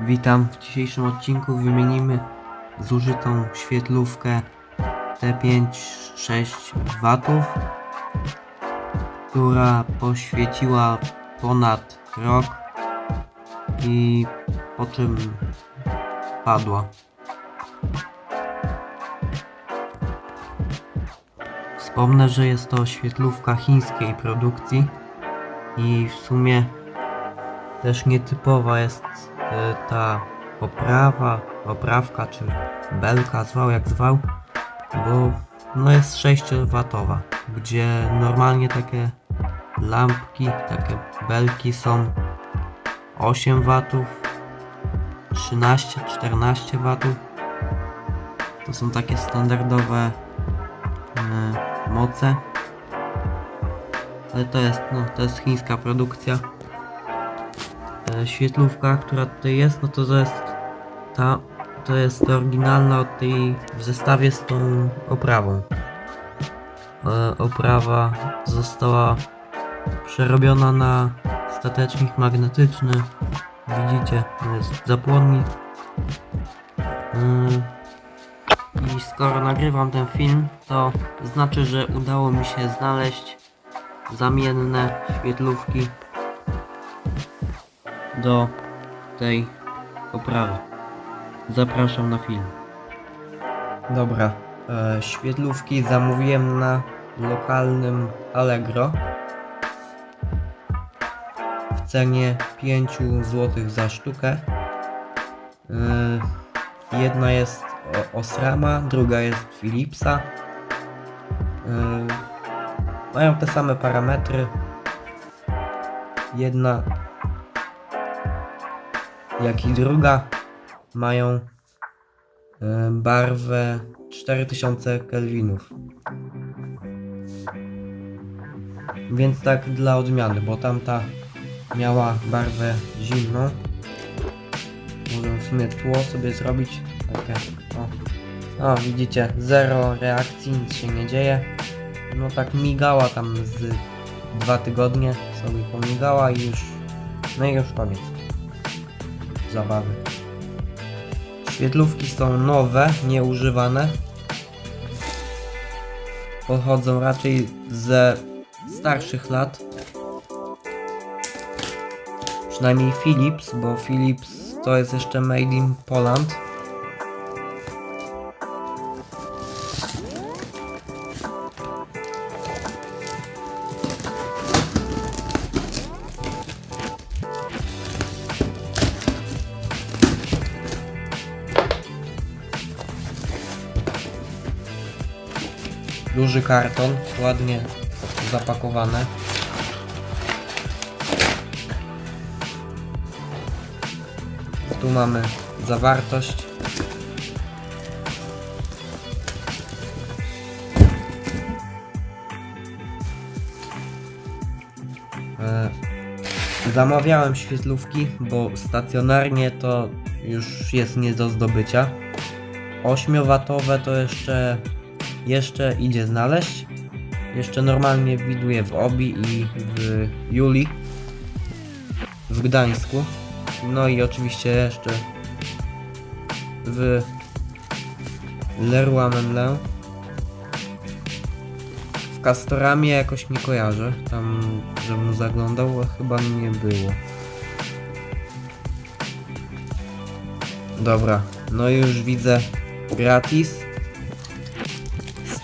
Witam. W dzisiejszym odcinku wymienimy zużytą świetlówkę T5-6 W, która poświeciła ponad rok i po czym padła. Wspomnę, że jest to świetlówka chińskiej produkcji i w sumie też nietypowa jest ta oprawa, oprawka czy belka, zwał jak zwał, bo no jest 6W, gdzie normalnie takie lampki, takie belki są 8W, 13, 14W. To są takie standardowe e, moce. Ale to jest, no, to jest chińska produkcja e, świetlówka, która tutaj jest, no to to jest ta, to jest oryginalna od tej w zestawie z tą oprawą. E, oprawa została przerobiona na statecznik magnetyczny. Widzicie, jest zapłonnik. Mm. I skoro nagrywam ten film, to znaczy, że udało mi się znaleźć zamienne świetlówki do tej oprawy. Zapraszam na film. Dobra, e, świetlówki zamówiłem na lokalnym Allegro w cenie 5 zł za sztukę. E, jedna jest Osrama, druga jest Philipsa. E, mają te same parametry. Jedna jak i druga mają e, barwę 4000 kelwinów. Więc tak dla odmiany, bo tamta miała barwę zimną. Mogę w sumie tło sobie zrobić. Takie, o. o, widzicie, zero reakcji, nic się nie dzieje. No tak migała tam z dwa tygodnie, sobie pomigała i już, no i już koniec zabawy. Świetlówki są nowe, nieużywane. Pochodzą raczej ze starszych lat. Przynajmniej Philips, bo Philips to jest jeszcze made in Poland. Duży karton, ładnie zapakowane. Tu mamy zawartość. E, Zamawiałem świetlówki, bo stacjonarnie to już jest nie do zdobycia. 8W to jeszcze jeszcze idzie znaleźć. Jeszcze normalnie widuję w Obi i w Juli w Gdańsku. No i oczywiście jeszcze w Leroy. W Castoramie jakoś nie kojarzę. Tam, żebym zaglądał, chyba nie było. Dobra, no już widzę gratis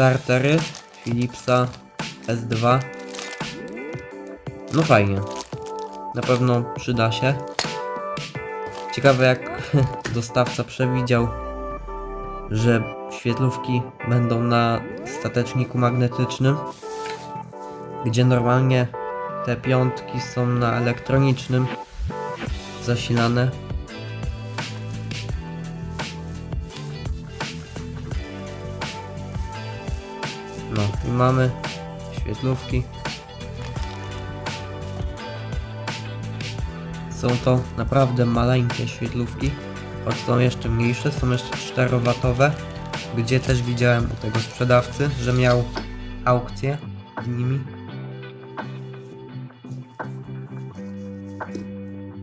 startery Philipsa S2 no fajnie. Na pewno przyda się. Ciekawe jak dostawca przewidział że świetlówki będą na stateczniku magnetycznym gdzie normalnie te piątki są na elektronicznym zasilane mamy świetlówki. Są to naprawdę maleńkie świetlówki, choć są jeszcze mniejsze, są jeszcze 4W, gdzie też widziałem u tego sprzedawcy, że miał aukcję z nimi.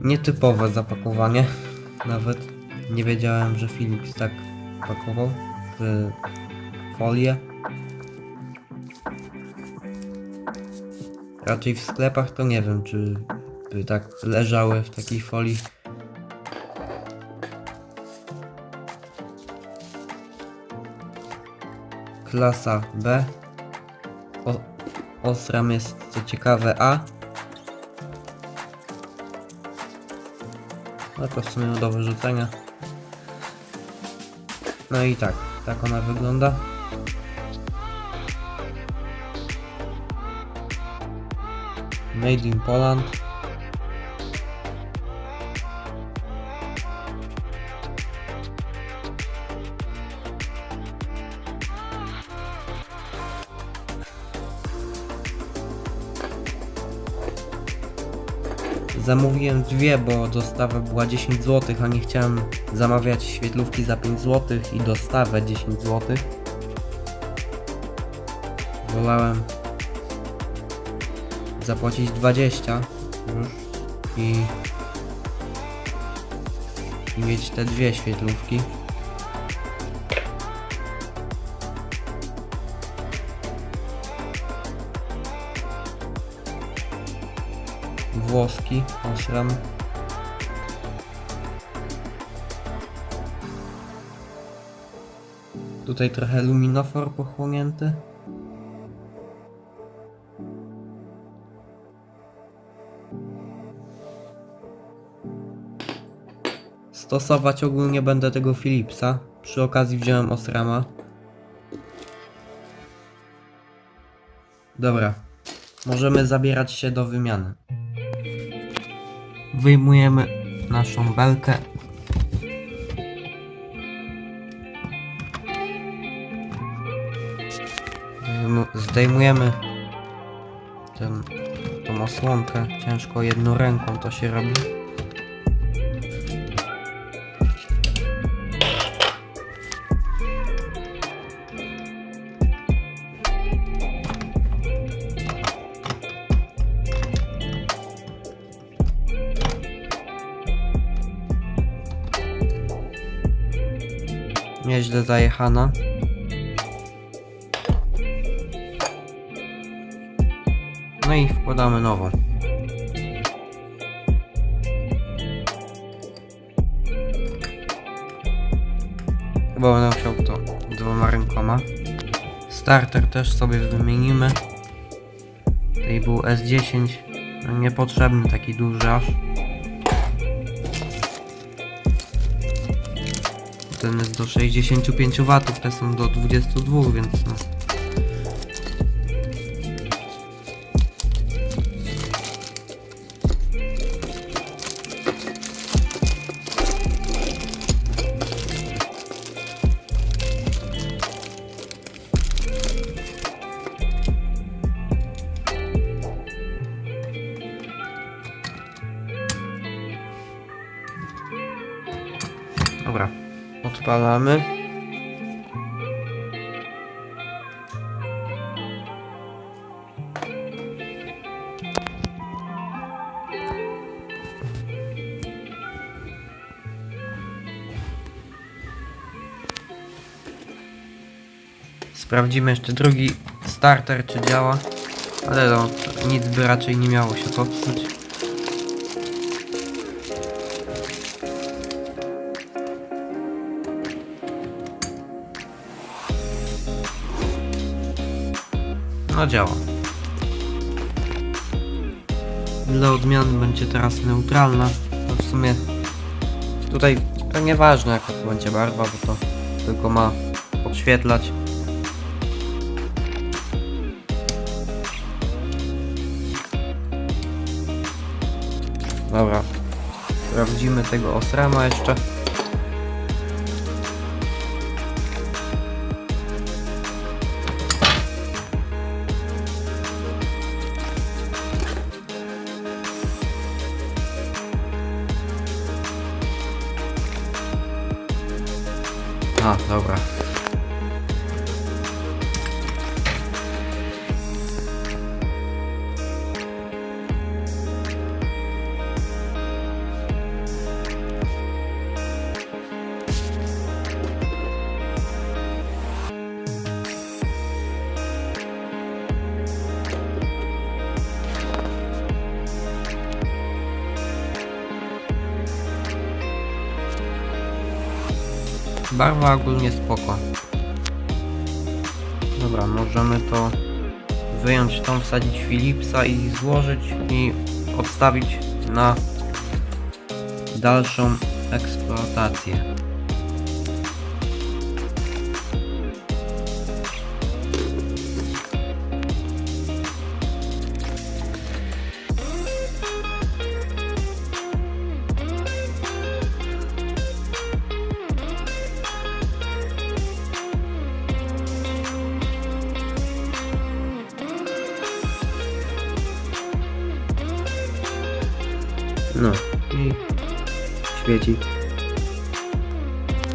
Nietypowe zapakowanie. nawet. Nie wiedziałem, że Philips tak pakował w folię. Raczej w sklepach to nie wiem, czy by tak leżały w takiej folii. Klasa B. O, Osram jest co ciekawe A. No to w sumie do wyrzucenia. No i tak, tak ona wygląda. Made in Poland. Zamówiłem dwie, bo dostawa była 10 zł, a nie chciałem zamawiać świetlówki za 5 zł i dostawę 10 zł. Wolałem zapłacić 20 już i, i mieć te dwie świetlówki. Włoski, Osram. Tutaj trochę luminofor pochłonięty. Stosować ogólnie będę tego Philipsa. Przy okazji wziąłem Osrama. Dobra. Możemy zabierać się do wymiany. Wyjmujemy naszą belkę. Zdejmujemy ten, tą osłonkę. Ciężko jedną ręką to się robi. Nieźle zajechana. No i wkładamy nową. Chyba będę musiał to dwoma rękoma. Starter też sobie wymienimy. Tutaj był S10. No niepotrzebny taki duży aż. Ten jest do 65 W, te są do 22, więc no. Odpalamy. Sprawdzimy jeszcze drugi starter, czy działa. Ale no, nic by raczej nie miało się popsuć. No działa. Dla odmiany będzie teraz neutralna. No w sumie tutaj to nieważne jaka to będzie barwa, bo to tylko ma podświetlać. Dobra. Sprawdzimy tego osrama jeszcze. A, dobra. Barwa ogólnie spoko. Dobra, możemy to wyjąć tą, wsadzić Philipsa i złożyć i odstawić na dalszą eksploatację. No i świeci.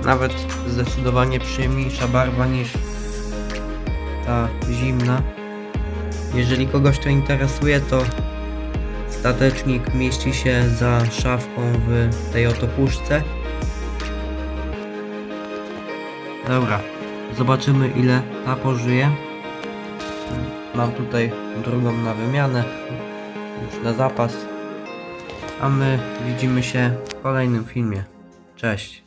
Nawet zdecydowanie przyjemniejsza barwa niż ta zimna. Jeżeli kogoś to interesuje, to statecznik mieści się za szafką w tej oto puszce. Dobra, zobaczymy ile ta pożyje. Mam tutaj drugą na wymianę, już na zapas. A my widzimy się w kolejnym filmie. Cześć.